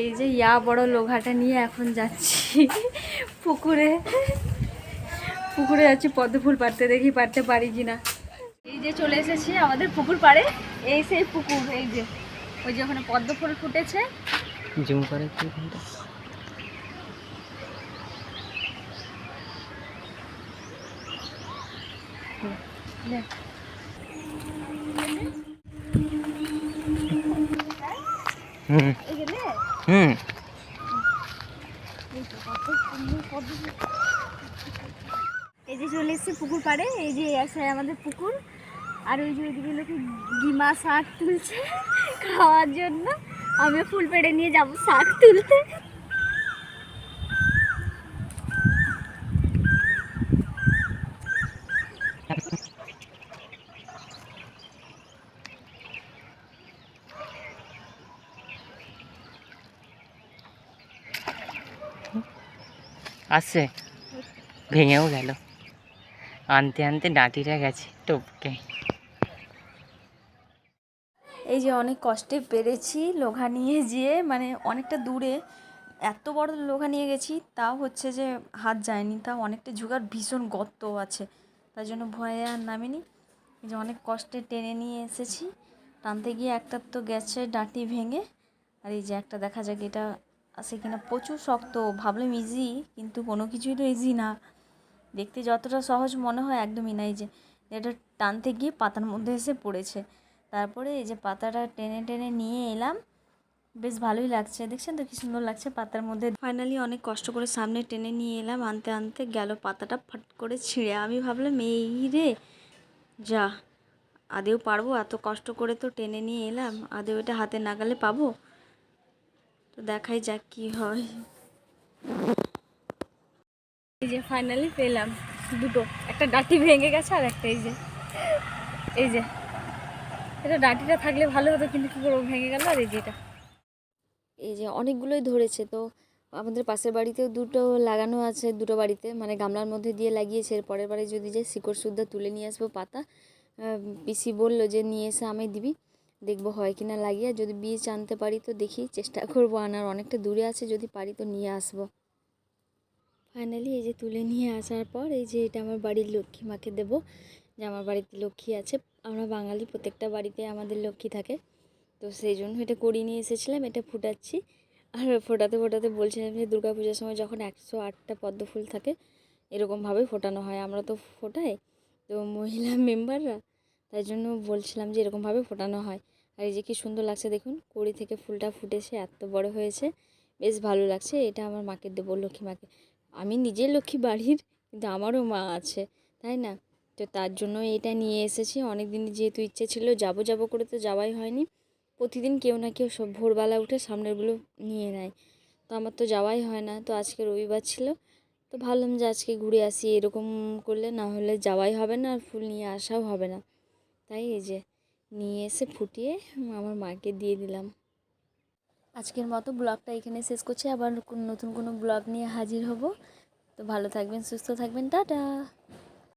এই যে ইয়া বড় লোঘাটা নিয়ে এখন যাচ্ছি পুকুরে। পুকুরে যাচ্ছি পদ্ম ফুল পাড়তে দেখি পারতে পারি কি না এই যে চলে এসেছি আমাদের পুকুর পাড়ে। এই সেই পুকুর এই যে। ওই যে ওখানে পদ্ম ফুল ফুটেছে। জুম করে হুম। হুম। এই যে চলে এসছে পুকুর পাড়ে, এই যে আছে আমাদের পুকুর। আর ওই যে ওইদিকে লোকে ডিমা শাক তুলছে খাওয়ার জন্য। আমি ফুল পেড়ে নিয়ে যাব শাক তুলতে। আসছে। ভেঙেও গেল। আনতে আনতে ডাঁটিটা গেছে টপকে এই যে অনেক কষ্টে পেরেছি লোঘা নিয়ে যেয়ে মানে অনেকটা দূরে। এত বড় লোঘা নিয়ে গেছি, তাও হচ্ছে যে হাত যায়নি। তাও অনেকটা ঝুগার ভীষণ গর্ত আছে। তার জন্য ভয়ে আর নামিনি। এই যে অনেক কষ্টে টেনে নিয়ে এসেছি। টানতে গিয়ে একটা তো গেছে ডাঁটি ভেঙে। আর এই যে একটা দেখা যাক, এটা আছে কিনা, প্রচুর শক্ত, ভাবলাম ইজি কিন্তু কোনো কিছুই তো ইজি না। দেখতে যতটা সহজ মনে হয় একদমই না, এই যে এটা টানতে গিয়ে পাতার মধ্যে এসে পড়েছে। তারপরে এই যে পাতাটা টেনে টেনে নিয়ে এলাম, বেশ ভালোই লাগছে, দেখছেন তো কি সুন্দর লাগছে পাতার মধ্যে। ফাইনালি অনেক কষ্ট করে সামনে টেনে নিয়ে এলাম, আনতে আনতে গেল পাতাটা ফট করে ছিঁড়ে। আমি ভাবলাম, এই রে, যা, আদেও পারব, এত কষ্ট করে তো টেনে নিয়ে এলাম, আদেও এটা হাতে নাগালে পাবো? তো দেখাই যাক কি হয়। এই যে ফাইনালি পেলাম দুটো। একটা ডাটি ভেঙে গেছে আর একটা এই যে। এই যে। এটা ডাটিটা থাকলে ভালো হতো কিন্তু কী করব ভেঙে গেল আর এই যে এটা। এই যে অনেকগুলোই ধরেছে তো আমাদের পাশের বাড়িতেও দুটো লাগানো আছে দুটো বাড়িতে। মানে গামলার মধ্যে দিয়ে লাগিয়েছে এর পরের বারে যদি যে শিকড় সুদ্ধা তুলে নিয়ে আসব পাতা পিসি বলল যে নিয়ে এসে আমি দিবি। দেখব হয় কি না লাগিয়ে যদি বীজ আনতে পারি তো দেখি, চেষ্টা করব আনার। অনেকটা দূরে আছে, যদি পারি তো নিয়ে আসব। ফাইনালি এই যে তুলে নিয়ে আসার পর, এই যে এটা আমার বাড়ির লক্ষ্মী মাকে দেবো, যে আমার বাড়িতে লক্ষ্মী আছে। আমরা বাঙালি, প্রত্যেকটা বাড়িতে আমাদের লক্ষ্মী থাকে। তো সেই জন্য এটা করিয়ে নিয়ে এসেছিলাম, এটা ফুটাচ্ছি। আর ফোটাতে ফোটাতে বলছিলাম যে দুর্গা পূজার সময় যখন একশো আটটা পদ্ম ফুল থাকে, এরকমভাবে ফোটানো হয়। আমরা তো ফোটাই। তো মহিলা মেম্বাররা তাই জন্য বলছিলাম যে এরকমভাবে ফোটানো হয়। আর এই যে কি সুন্দর লাগছে দেখুন, কড়ি থেকে ফুলটা ফুটেছে, এত বড় হয়েছে। বেশ ভালো লাগছে, এটা আমার মাকে দেবো, লক্ষ্মী মাকে। আমি নিজে লক্ষ্মী বাড়ির, কিন্তু আমারও মা আছে, তাই না? তো তার জন্য এটা নিয়ে এসেছি। অনেক দিন যেহেতু ইচ্ছে ছিল, যাব যাব করে তো যাওয়াই হয়নি। প্রতিদিন কেউ না কেউ সব ভোরবেলা উঠে সামনেরগুলো নিয়ে নেয়। তো আমার তো যাওয়াই হয় না, তো আজকে রবিবার ছিল। তো ভাবলাম যে আজকে ঘুরে আসি, এরকম করলে না হলে যাওয়াই হবে না আর ফুল নিয়ে আসাও হবে না। তাই এই যে নিয়ে এসে ফুটিয়ে আমার মাকে দিয়ে দিলাম। আজকের মতো ব্লগটা এখানে শেষ করছি। আবার নতুন কোনো ব্লগ নিয়ে হাজির হব। তো ভালো থাকবেন, সুস্থ থাকবেন। টাটা!